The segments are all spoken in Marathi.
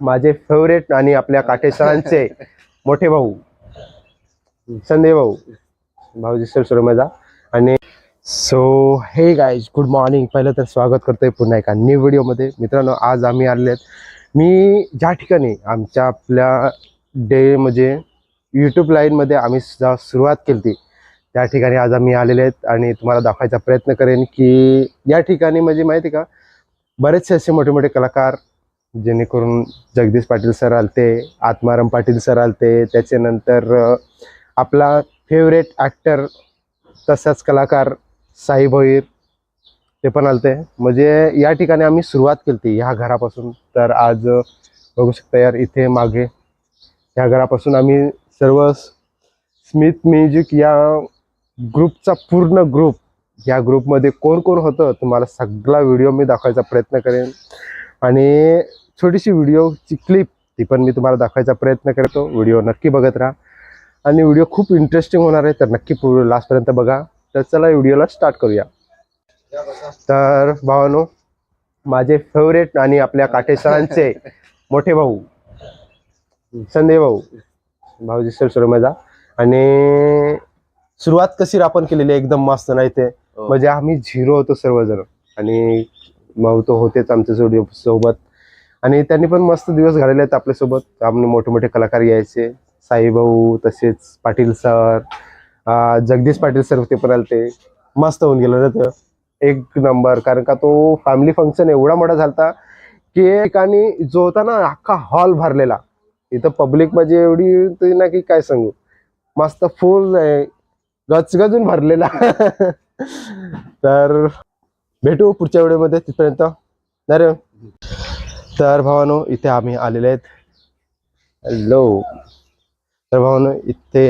माझे फेवरेट आणि आपल्या काटेसरांचे मोठे भाऊ. संदे भाऊ. भाऊजी सर सुरमजा आणि सो हे गाईज गुड मॉर्निंग पहिलं तर स्वागत करतोय पुन्हा एका न्यू व्हिडिओमध्ये मित्रांनो आज आम्ही आलेले आहेत. मी ज्या ठिकाणी आमच्या आपल्या डे म्हणजे यूट्यूब लाईनमध्ये आम्ही जा सुरुवात केली ती त्या ठिकाणी आज आम्ही आलेले आहेत. आणि तुम्हाला दाखवायचा प्रयत्न करेन की या ठिकाणी म्हणजे माहिती आहे का? बरेचसे असे मोठे मोठे कलाकार जेणेकरून जगदीश पाटील सर आलते आत्माराम पाटील सर आलते त्याच्यानंतर आपला फेवरेट ॲक्टर तसाच कलाकार साई भोईर ते पण आलते. म्हणजे या ठिकाणी आम्ही सुरुवात केली ती ह्या घरापासून. तर आज बघू शकता यार इथे मागे ह्या घरापासून आम्ही सर्व स्मिथ म्युझिक या ग्रुपचा पूर्ण ग्रुप या ग्रुपमध्ये कोण कोण होतं तुम्हाला सगळा व्हिडिओ मी दाखवायचा प्रयत्न करेन. आणि छोटीशी व्हिडिओची क्लिप ती पण मी तुम्हाला दाखवायचा प्रयत्न करतो. व्हिडिओ नक्की बघत राहा. आणि व्हिडिओ खूप इंटरेस्टिंग होणार आहे तर नक्की लास्टपर्यंत बघा. तर चला व्हिडिओला स्टार्ट करूया. तर भावानो माझे फेवरेट आणि आपल्या काटेसरांचे मोठे भाऊ संदे भाऊ भाऊजी सर सुरमजा आणि सुरुवात कशी आपण केलेली आहे, एकदम मस्त नाही ते? म्हणजे आम्ही झिरो होतो सर्वजण. आणि भाऊ तो होतेच आमच्यासोबत आणि त्यांनी पण मस्त दिवस घालवले आहेत आपल्यासोबत. आम्ही मोठे मोठे कलाकार यायचे. साईभाऊ तसेच पाटील सर जगदीश पाटील सर ते पण आलते. मस्त होऊन गेलं ना एक नंबर. कारण का तो फॅमिली फंक्शन एवढा मोठा झाला की एक ठिकाणी जो होता ना अख्खा हॉल भरलेला. इथं पब्लिक म्हणजे एवढी तरी ना की काय सांगू. मस्त फुल गजगजून भरलेला. तर भेटू पुढच्या व्हिडिओमध्ये तिथपर्यंत. नाही रे तर भावानो इथे आम्ही आलेले आहेत. हॅलो तर भावानो इथे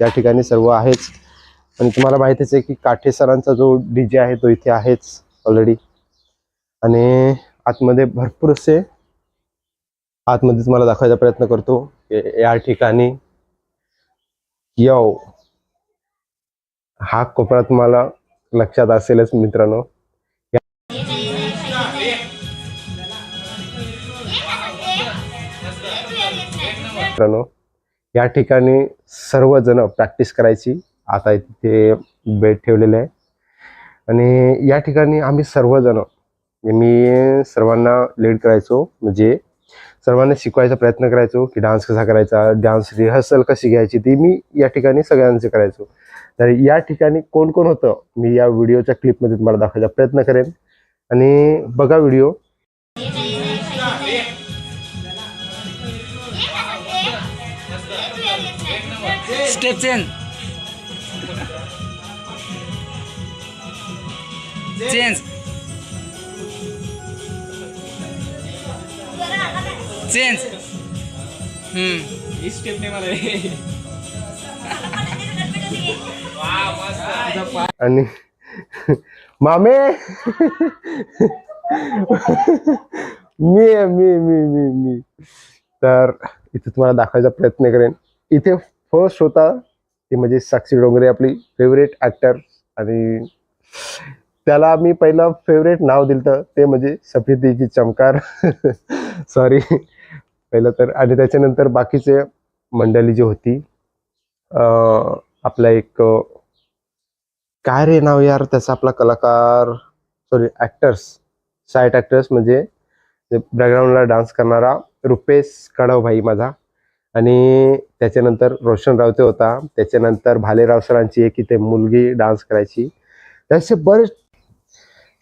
या ठिकाणी सर्व आहेच. आणि तुम्हाला माहितीच आहे की काठे सरांचा जो डी जे आहे तो इथे आहेच ऑलरेडी आणि आतमध्ये भरपूर असे आतमध्ये तुम्हाला दाखवायचा प्रयत्न करतो या ठिकाणी. यो हा कोपरा तुम्हाला लक्षात असेलच मित्रांनो. मित्रांनो या ठिकाणी सर्वजण प्रॅक्टिस करायची. आता तिथे बेड ठेवलेले आहे. आणि या ठिकाणी आम्ही सर्वजण म्हणजे मी सर्वांना लीड करायचो. म्हणजे सर्वांना शिकवायचा प्रयत्न करायचो की डान्स कसा करायचा डान्स रिहर्सल कशी घ्यायची ती मी या ठिकाणी सगळ्यांचे करायचो. तर या ठिकाणी कोण कोण होतं मी या व्हिडिओच्या क्लिपमध्ये तुम्हाला दाखवायचा प्रयत्न करेन. आणि बघा video step change. Change. Change hmm. Step नाही मला आणि मामे. मी मी मी मी मी तर इथे तुम्हाला दाखवायचा प्रयत्न करेन. इथे हो श्रोता ती म्हणजे साक्षी डोंगरे आपली फेवरेट ॲक्टर आणि त्याला मी पहिलं फेवरेट नाव दिलं ते म्हणजे सफेदीची चमकार. सॉरी पहिलं तर आणि त्याच्यानंतर बाकीचे मंडळी जी होती आपला एक काय रे नाव यार त्याचा आपला कलाकार सॉरी ॲक्टर्स साईट ॲक्टर्स म्हणजे बॅकग्राऊंडला डान्स करणारा रुपेश कडवभाई माझा. आणि त्याच्यानंतर रोशन रावते होता. त्याच्यानंतर भालेराव सरांची एक इथे मुलगी डान्स करायची. त्याचे बरेच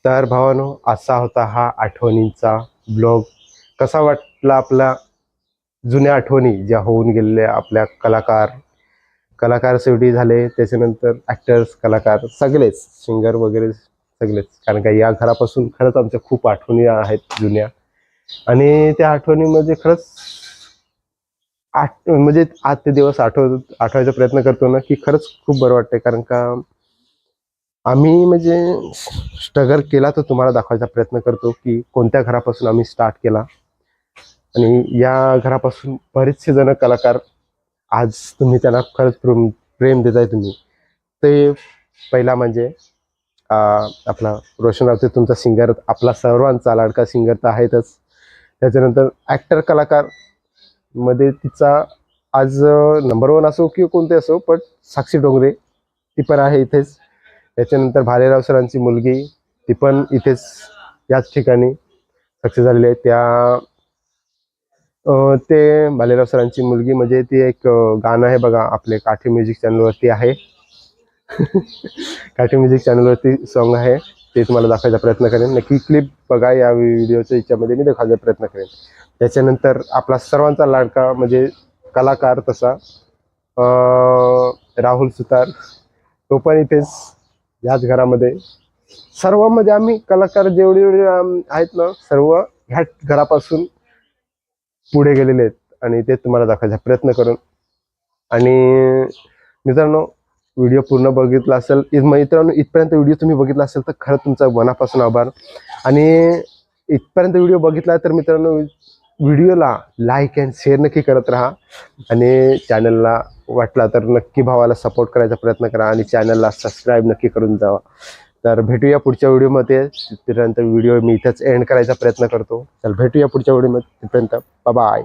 तर भावानो असा होता हा आठवणींचा ब्लॉग कसा वाटला आपला जुन्या आठवणी ज्या होऊन गेलेल्या आपल्या कलाकार कलाकार शेवटी झाले. त्याच्यानंतर ॲक्टर्स कलाकार सगळेच सिंगर वगैरे सगळेच. कारण का या घरापासून खरंच आमच्या खूप आठवणी आहेत जुन्या. आणि त्या आठवणीमध्ये म्हणजे खरंच आठ म्हणजे आज ते दिवस आठव आठवायचा प्रयत्न करतो ना की खरंच खूप बरं वाटतंय. कारण का आम्ही म्हणजे स्ट्रगल केला तर तुम्हाला दाखवायचा प्रयत्न करतो की कोणत्या घरापासून आम्ही स्टार्ट केला. आणि या घरापासून बरेचसे जण कलाकार आज तुम्ही त्यांना खरंच प्रेम प्रेम देताय तुम्ही. ते पहिला म्हणजे आपला रोशन रावते तुमचा सिंगर आपला सर्वांचा लाडका सिंगर तर आहेतच. त्याच्यानंतर ॲक्टर कलाकार मध्ये तिचा आज नंबर वन असो किंवा कोणते असो पण साक्षी डोंगरे ती पण आहे इथेच. त्याच्यानंतर भालेराव सरांची मुलगी ती पण इथेच याच ठिकाणी सक्सेस झालेली आहे. त्या ते भालेराव सरांची मुलगी म्हणजे ती एक गाणं आहे बघा आपले काठी म्युझिक चॅनलवरती आहे. काठी म्युझिक चॅनलवरती सॉन्ग आहे. ते तुम्हाला दाखवायचा प्रयत्न करेन. नक्की क्लिप बघा या व्हिडिओच्या याच्यामध्ये मी दाखवायचा प्रयत्न करेन. त्याच्यानंतर आपला सर्वांचा लाडका म्हणजे कलाकार तसा राहुल सुतार तो पण इथेच याच घरामध्ये. सर्व म्हणजे आम्ही कलाकार जेवढे जेवढे आहेत ना सर्व ह्या घरापासून पुढे गेलेले आहेत आणि ते तुम्हाला दाखवायचा प्रयत्न करून. आणि मित्रांनो व्हिडिओ पूर्ण बघितला असेल मित्रांनो इथपर्यंत व्हिडिओ तुम्ही बघितला असेल तर खरं तुमचा मनापासून आभार. आणि इथपर्यंत व्हिडिओ बघितला तर मित्रांनो व्हिडिओला लाईक अँड शेअर नक्की करत राहा. आणि चॅनलला वाटला तर नक्की भावाला सपोर्ट करायचा प्रयत्न करा आणि चॅनलला सबस्क्राईब नक्की करून जावा. तर भेटूया पुढच्या व्हिडिओमध्ये. तिथपर्यंत व्हिडिओ मी इथंच एंड करायचा प्रयत्न करतो. तर भेटूया पुढच्या व्हिडिओमध्ये. तिथपर्यंत बाय